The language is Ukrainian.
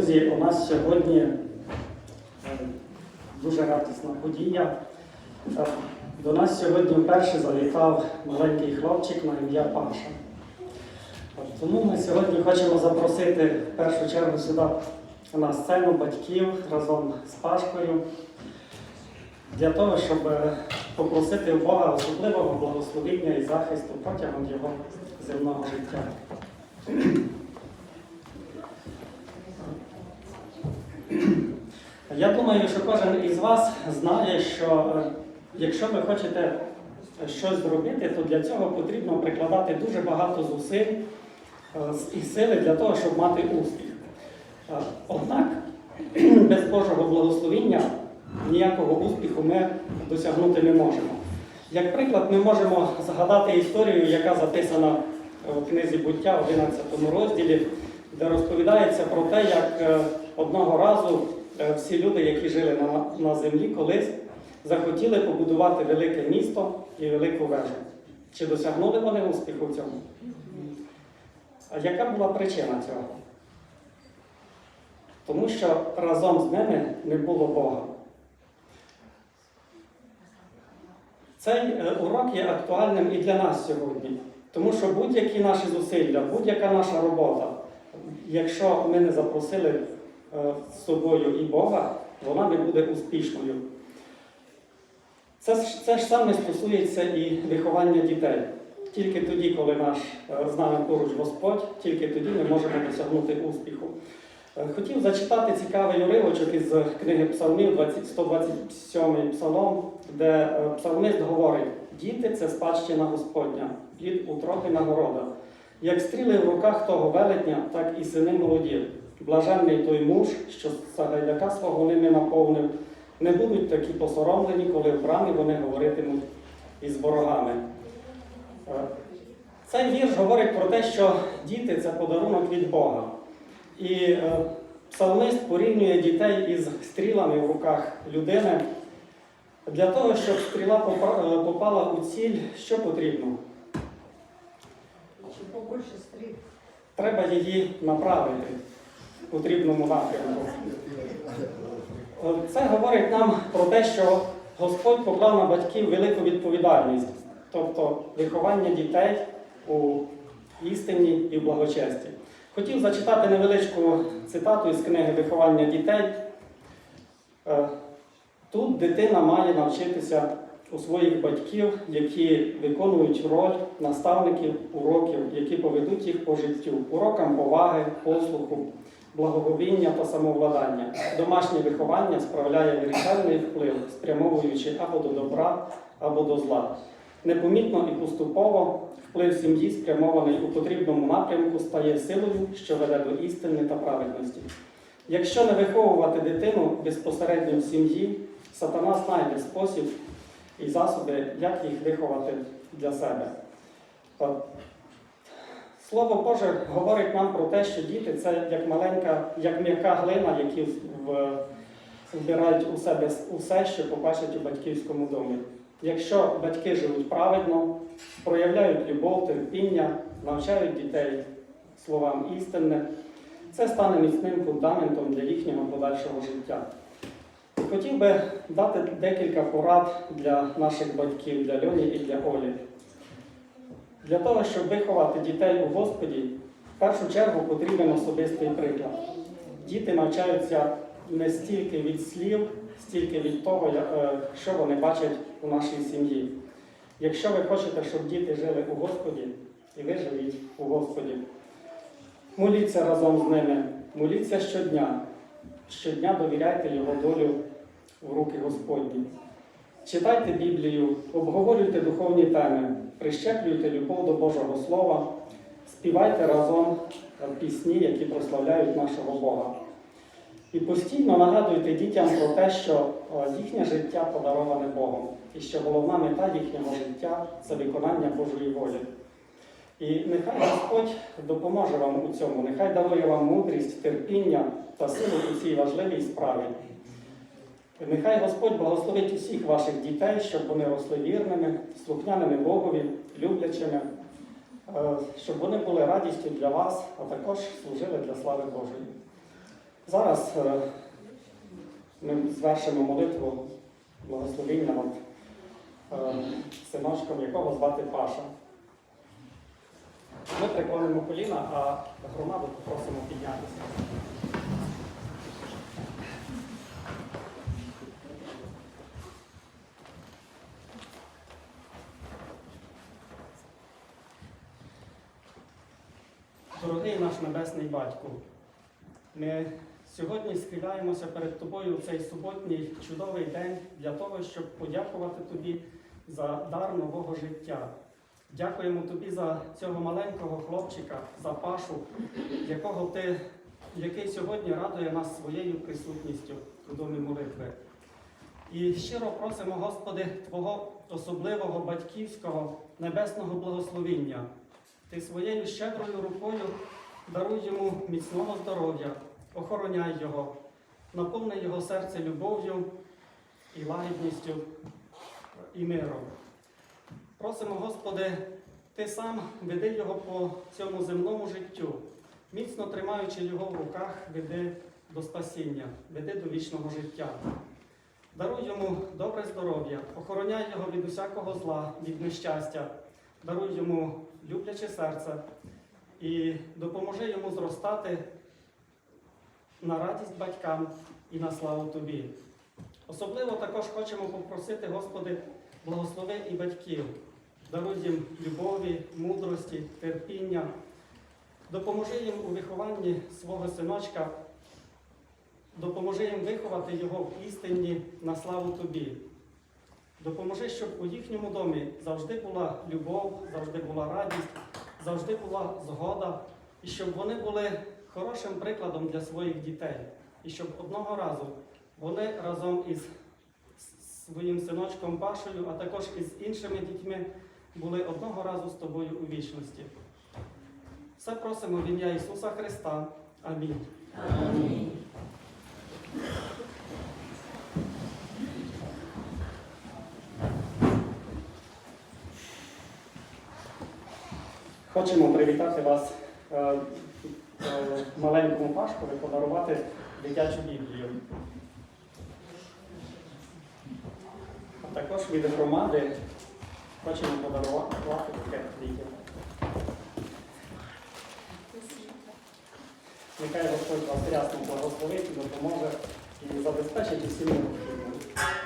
Друзі, у нас сьогодні е, дуже радісна подія. Е, До нас сьогодні вперше завітав маленький хлопчик на ім'я Паша. Тому ми сьогодні хочемо запросити в першу чергу сюди на сцену батьків разом з Пашкою для того, щоб е, попросити Бога особливого благословіння і захисту протягом його земного життя. Я думаю, що кожен із вас знає, що е, якщо ви хочете щось зробити, то для цього потрібно прикладати дуже багато зусиль е, і сили для того, щоб мати успіх. Е, Однак без Божого благословіння ніякого успіху ми досягнути не можемо. Як приклад, ми можемо згадати історію, яка записана в книзі буття, в 11 розділі, де розповідається про те, як одного разу всі люди, які жили на, на землі, колись захотіли побудувати велике місто і велику вежу. Чи досягнули вони успіху в цьому? А яка була причина цього? Тому що разом з ними не було Бога. Цей е, урок є актуальним і для нас сьогодні, тому що будь-які наші зусилля, будь-яка наша робота, якщо ми не запросили е, з собою і Бога, вона не буде успішною. Це, це ж саме стосується і виховання дітей. Тільки тоді, коли наш е, з нами поруч Господь, тільки тоді ми можемо досягнути успіху. Е, Хотів зачитати цікавий уривочок із книги Псалмів, 20 127 псалом, де е, псалмист говорить: діти це спадщина Господня, плід утроби нагорода. Як стріли в руках того велетня, так і сини молоді. Блаженний той муж, що Сагайдака свого ними наповнив, не будуть такі посоромлені, коли в брамі вони говоритимуть із ворогами. Е, Цей вірш говорить про те, що діти це подарунок від Бога. І е, псалмист порівнює дітей із стрілами в руках людини. Для того, щоб стріла е, попала у ціль, що потрібно? Треба її направити потрібному напрямку. Це говорить нам про те, що Господь поклав на батьків велику відповідальність, тобто виховання дітей у істині і в благочесті. Хотів зачитати невеличку цитату із книги Виховання дітей. Е, Тут дитина має навчитися у своїх батьків, які виконують роль наставників уроків, які поведуть їх по життю, урокам поваги, послуху, благоговіння та самовладання. Домашнє виховання справляє вирішальний вплив, спрямовуючи або до добра, або до зла. Непомітно і поступово вплив сім'ї, спрямований у потрібному напрямку, стає силою, що веде до істини та праведності. Якщо не виховувати дитину безпосередньо в сім'ї, сатана знайде спосіб і засоби, як їх виховати для себе. Слово Боже говорить нам про те, що діти це як маленька, як м'яка глина, які вбирають у себе усе, що побачать у батьківському домі. Якщо батьки живуть праведно, проявляють любов, терпіння, навчають дітей словам істини, це стане міцним фундаментом для їхнього подальшого життя. Хотів би дати декілька порад для наших батьків, для Льоні і для Олі. Для того, щоб виховати дітей у Господі, в першу чергу потрібен особистий приклад. Діти навчаються не стільки від слів, стільки від того, е, що вони бачать у нашій сім'ї. Якщо ви хочете, щоб діти жили у Господі, і ви живіть у Господі, моліться разом з ними, моліться щодня. Щодня довіряйте його долю в руки Господні. Читайте Біблію, обговорюйте духовні теми, прищеплюйте любов до Божого Слова, співайте разом пісні, які прославляють нашого Бога. І постійно нагадуйте дітям про те, що їхнє життя подароване Богом, і що головна мета їхнього життя це виконання Божої волі. І нехай Господь допоможе вам у цьому, нехай дарує вам мудрість, терпіння та силу у цій важливій справі. Нехай Господь благословить усіх ваших дітей, щоб вони росли вірними, слухняними Богові, люблячими, е, щоб вони були радістю для вас, а також служили для слави Божої. Зараз е, ми звершимо молитву благословіння над е, синочком, якого звати Паша. Ми преклонимо коліна, а громаду попросимо піднятися. Дорогий наш Небесний Батько, ми сьогодні схиляємося перед Тобою в цей суботній чудовий день для того, щоб подякувати Тобі за дар нового життя. Дякуємо Тобі за цього маленького хлопчика, за Пашу, якого ти, який сьогодні радує нас своєю присутністю у домі молитви. І щиро просимо, Господи, Твого особливого батьківського небесного благословіння. Ти своєю щедрою рукою даруй йому міцного здоров'я, охороняй його, наповни його серце любов'ю і лагідністю і миром. Просимо, Господи, Ти сам веди його по цьому земному життю, міцно тримаючи його в руках, веди до спасіння, веди до вічного життя. Даруй йому добре здоров'я, охороняй його від усякого зла, від нещастя, даруй йому любляче серце і допоможи йому зростати на радість батькам і на славу Тобі. Особливо також хочемо попросити, Господи, благослови і батьків, даруй їм любові, мудрості, терпіння, допоможи їм у вихованні свого синочка, допоможи їм виховати його в істині на славу Тобі. Допоможи, щоб у їхньому домі завжди була любов, завжди була радість, завжди була згода, і щоб вони були хорошим прикладом для своїх дітей. І щоб одного разу вони разом із своїм синочком Пашею, а також із іншими дітьми були одного разу з тобою у вічності. Все просимо в ім'я Ісуса Христа. Амінь. Хочемо привітати вас е, е, маленькому Пашкові, подарувати дитячу Біблію. А також від громади хочемо подарувати таке дітям. Нехай Господь вас рясно благословить допоможе і забезпечить усім необхідним.